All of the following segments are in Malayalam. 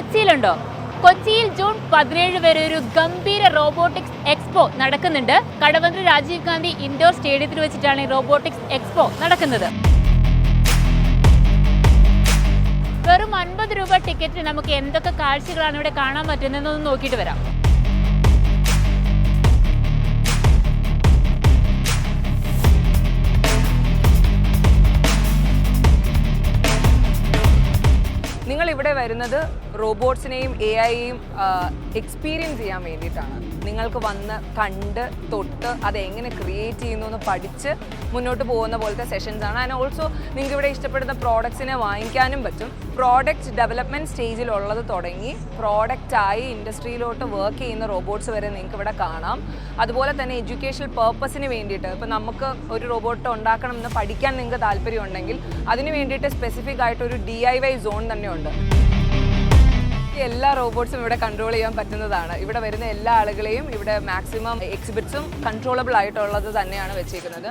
കൊച്ചിയിലുണ്ടോ? കൊച്ചിയിൽ ജൂൺ പതിനേഴ് വരെ ഒരു ഗംഭീര റോബോട്ടിക്സ് എക്സ്പോ നടക്കുന്നുണ്ട്. കടവന്ത്രി രാജീവ് ഗാന്ധി ഇൻഡോർ സ്റ്റേഡിയത്തിൽ വെച്ചിട്ടാണ് ഈ റോബോട്ടിക്സ് എക്സ്പോ നടക്കുന്നത്. വെറും അൻപത് രൂപ ടിക്കറ്റിന് നമുക്ക് എന്തൊക്കെ കാഴ്ചകളാണ് ഇവിടെ കാണാൻ പറ്റുന്നതെന്നൊന്ന് നോക്കിയിട്ട് വരാം. ഇവിടെ വരുന്നത് റോബോട്ട്സിനെയും എ ഐയെയും എക്സ്പീരിയൻസ് ചെയ്യാൻ വേണ്ടിയിട്ടാണ്. നിങ്ങൾക്ക് വന്ന് കണ്ട് തൊട്ട് അത് എങ്ങനെ ക്രിയേറ്റ് ചെയ്യുന്നു എന്ന് പഠിച്ച് മുന്നോട്ട് പോകുന്ന പോലത്തെ സെഷൻസ് ആണ്. ആൻഡ് ഓൾസോ നിങ്ങൾക്ക് ഇവിടെ ഇഷ്ടപ്പെടുന്ന പ്രോഡക്ട്സിനെ വാങ്ങിക്കാനും പറ്റും. പ്രോഡക്റ്റ് ഡെവലപ്മെന്റ് സ്റ്റേജിലുള്ളത് തുടങ്ങി. പ്രോഡക്റ്റായി ഇൻഡസ്ട്രിയിലോട്ട് വർക്ക് ചെയ്യുന്ന റോബോട്ട്സ് വരെ നിങ്ങൾക്ക് ഇവിടെ കാണാം. അതുപോലെ തന്നെ എഡ്യൂക്കേഷണൽ പർപ്പസിന് വേണ്ടിയിട്ട്. ഇപ്പോൾ നമുക്ക് ഒരു റോബോട്ട് ഉണ്ടാക്കണം എന്ന് പഠിക്കാൻ നിങ്ങൾക്ക് താല്പര്യമുണ്ടെങ്കിൽ അതിന് വേണ്ടിയിട്ട് സ്പെസിഫിക് ആയിട്ട് ഒരു ഡി ഐ വൈ സോൺ തന്നെയുണ്ട് എല്ലാ റോബോട്ട്സും ഇവിടെ കൺട്രോൾ ചെയ്യാൻ പറ്റുന്നതാണ്. ഇവിടെ വരുന്ന എല്ലാ ആളുകളെയും ഇവിടെ മാക്സിമം എക്സിബിറ്റ്സും കൺട്രോളബിൾ ആയിട്ടുള്ളത് തന്നെയാണ് വെച്ചേക്കുന്നത്.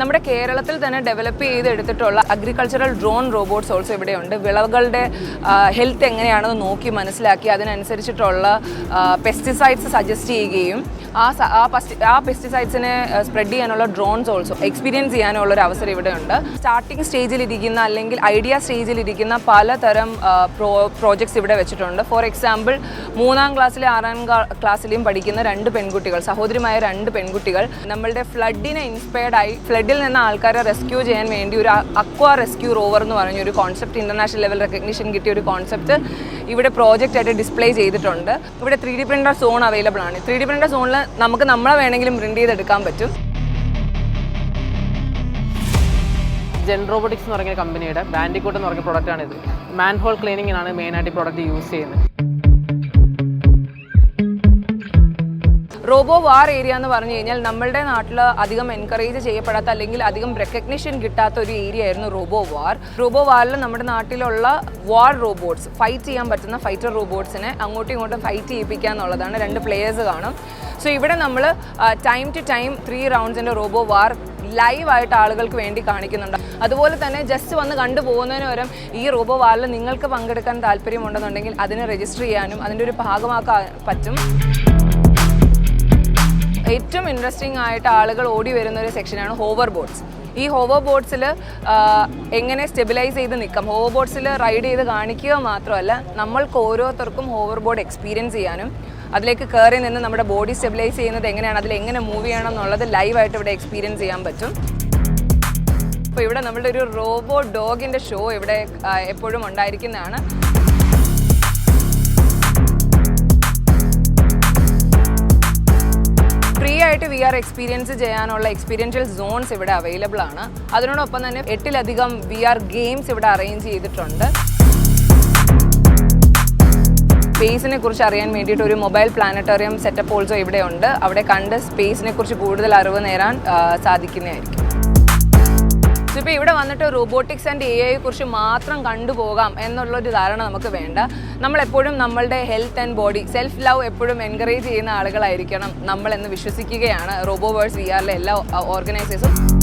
നമ്മുടെ കേരളത്തിൽ തന്നെ ഡെവലപ്പ് ചെയ്തെടുത്തിട്ടുള്ള അഗ്രികൾച്ചറൽ ഡ്രോൺ റോബോട്ട്സ് ഓൾസോ ഇവിടെയുണ്ട്. വിളകളുടെ ഹെൽത്ത് എങ്ങനെയാണെന്ന് നോക്കി മനസ്സിലാക്കി അതിനനുസരിച്ചിട്ടുള്ള പെസ്റ്റിസൈഡ്സ് സജസ്റ്റ് ചെയ്യുകയും ആ ആ പസ്റ്റി ആ പെസ്റ്റിസൈഡ്സിനെ സ്പ്രെഡ് ചെയ്യാനുള്ള ഡ്രോൺസ് ഓൾസോ എക്സ്പീരിയൻസ് ചെയ്യാനുള്ള ഒരു അവസരം ഇവിടെയുണ്ട്. സ്റ്റാർട്ടിംഗ് സ്റ്റേജിലിരിക്കുന്ന അല്ലെങ്കിൽ ഐഡിയ സ്റ്റേജിലിരിക്കുന്ന പലതരം പ്രോ പ്രോജക്ട്സ് ഇവിടെ വെച്ചിട്ടുണ്ട്. ഫോർ എക്സാമ്പിൾ മൂന്നാം ക്ലാസ്സിലെ ആറാം ക്ലാ- ക്ലാസ്സിലെയും പഠിക്കുന്ന രണ്ട് പെൺകുട്ടികൾ സഹോദരിമായ രണ്ട് പെൺകുട്ടികൾ നമ്മളുടെ ഫ്ലഡിനെ ഇൻസ്പയർഡ് ആയി ഫ്ലഡിൽ നിന്ന് ആൾക്കാരെ റെസ്ക്യൂ ചെയ്യാൻ വേണ്ടി ഒരു അക്വ റെസ്ക്യൂ റോവർ എന്ന് പറഞ്ഞ ഒരു കോൺസെപ്റ്റ് ഇന്റർനാഷണൽ ലെവൽ റെക്കഗ്നീഷൻ കിട്ടിയ ഒരു കോൺസെപ്റ്റ് ഇവിടെ പ്രോജക്റ്റ് ആയിട്ട് ഡിസ്പ്ലേ ചെയ്തിട്ടുണ്ട്. ഇവിടെ three D printer zone available ആണ്. ത്രീ ഡി പ്രിന്റർ സോണിൽ നമുക്ക് നമ്മളെ വേണമെങ്കിലും പ്രിന്റ് ചെയ്തെടുക്കാൻ പറ്റും. ജെൻ റോബോട്ടിക്സ് എന്ന് പറഞ്ഞ കമ്പനിയുടെ ബാൻഡിക്കോട്ട് എന്ന് പറഞ്ഞ പ്രോഡക്റ്റാണ് മാൻഹോൾ മാൻ ഹോൾ ക്ലീനിങ്ങിനാണ് മെയിനായിട്ട് ഈ പ്രോഡക്റ്റ് യൂസ് ചെയ്യുന്നത്. റോബോ വാർ ഏരിയ എന്ന് പറഞ്ഞു കഴിഞ്ഞാൽ നമ്മളുടെ നാട്ടിൽ അധികം എൻകറേജ് ചെയ്യപ്പെടാത്ത അല്ലെങ്കിൽ അധികം റെക്കഗ്നിഷൻ കിട്ടാത്ത ഒരു ഏരിയ ആയിരുന്നു റോബോ വാർ. റോബോ വാറിൽ നമ്മുടെ നാട്ടിലുള്ള വാർ റോബോട്ട്സ് ഫൈറ്റ് ചെയ്യാൻ പറ്റുന്ന ഫൈറ്റർ റോബോട്ട്സിനെ അങ്ങോട്ടും ഇങ്ങോട്ടും ഫൈറ്റ് ചെയ്യിപ്പിക്കുക എന്നുള്ളതാണ് രണ്ട് പ്ലേയേഴ്സ് കാണും. സോ ഇവിടെ നമ്മൾ ടൈം ടു ടൈം ത്രീ റൗണ്ട്സിന്റെ റോബോ വാർ ലൈവായിട്ട് ആളുകൾക്ക് വേണ്ടി കാണിക്കുന്നുണ്ട്. അതുപോലെ തന്നെ ജസ്റ്റ് വന്ന് കണ്ടുപോകുന്നതിന് പകരം ഈ റോബോ വാറിൽ നിങ്ങൾക്ക് പങ്കെടുക്കാൻ താല്പര്യമുണ്ടെന്നുണ്ടെങ്കിൽ അതിനെ രജിസ്റ്റർ ചെയ്യാനും അതിന്റെ ഒരു ഭാഗമാക്കാൻ പറ്റും. ഏറ്റവും ഇൻട്രസ്റ്റിംഗ് ആയിട്ട് ആളുകൾ ഓടി വരുന്ന ഒരു സെക്ഷനാണ് ഹോവർ ബോട്ട്സ് ഈ ഹോവർ ബോട്ട്സിൽ എങ്ങനെ സ്റ്റെബിലൈസ് ചെയ്ത് നിൽക്കാം? ഹോവർ ബോട്ട്സിൽ റൈഡ് ചെയ്ത് കാണിക്കുക മാത്രമല്ല നമ്മൾക്ക് ഓരോരുത്തർക്കും ഹോവർ ബോർഡ് എക്സ്പീരിയൻസ് ചെയ്യാനും അതിലേക്ക് കയറി നിന്ന് നമ്മുടെ ബോഡി സ്റ്റെബിലൈസ് ചെയ്യുന്നത് എങ്ങനെയാണ് അതിൽ എങ്ങനെ മൂവ് ചെയ്യണം എന്നുള്ളത് ലൈവായിട്ട് ഇവിടെ എക്സ്പീരിയൻസ് ചെയ്യാൻ പറ്റും. അപ്പോൾ ഇവിടെ നമ്മളുടെ ഒരു റോബോ ഡോഗിന്റെ ഷോ ഇവിടെ എപ്പോഴും ഉണ്ടായിരിക്കുന്നതാണ്. എക്സ്പീരിയൻസ് ചെയ്യാനുള്ള എക്സ്പീരിയൻഷ്യൽ സോൺസ് ഇവിടെ അവൈലബിൾ ആണ്. അതിനോടൊപ്പം തന്നെ എട്ടിലധികം വി ആർ ഗെയിംസ് ഇവിടെ അറേഞ്ച് ചെയ്തിട്ടുണ്ട്. സ്പേസിനെ കുറിച്ച് അറിയാൻ വേണ്ടിയിട്ട് ഒരു മൊബൈൽ പ്ലാനറ്റോറിയം സെറ്റപ്പ് ഓൾസോ ഇവിടെ ഉണ്ട്. അവിടെ കണ്ട് സ്പേസിനെ കുറിച്ച് കൂടുതൽ അറിവ് നേരാൻ സാധിക്കുന്നതായിരിക്കും. സോ ഇപ്പോൾ ഇവിടെ വന്നിട്ട് റോബോട്ടിക്സ് ആൻഡ് എ ഐയെ കുറിച്ച് മാത്രം കണ്ടുപോകാം എന്നുള്ളൊരു ധാരണ നമുക്ക് വേണ്ട. നമ്മളെപ്പോഴും നമ്മളുടെ health and body self love എപ്പോഴും എൻകറേജ് ചെയ്യുന്ന ആളുകളായിരിക്കണം നമ്മളെന്ന് വിശ്വസിക്കുകയാണ്. റോബോ വേഴ്സ് വി ആറിലെ എല്ലാ ഓർഗനൈസേഴ്സും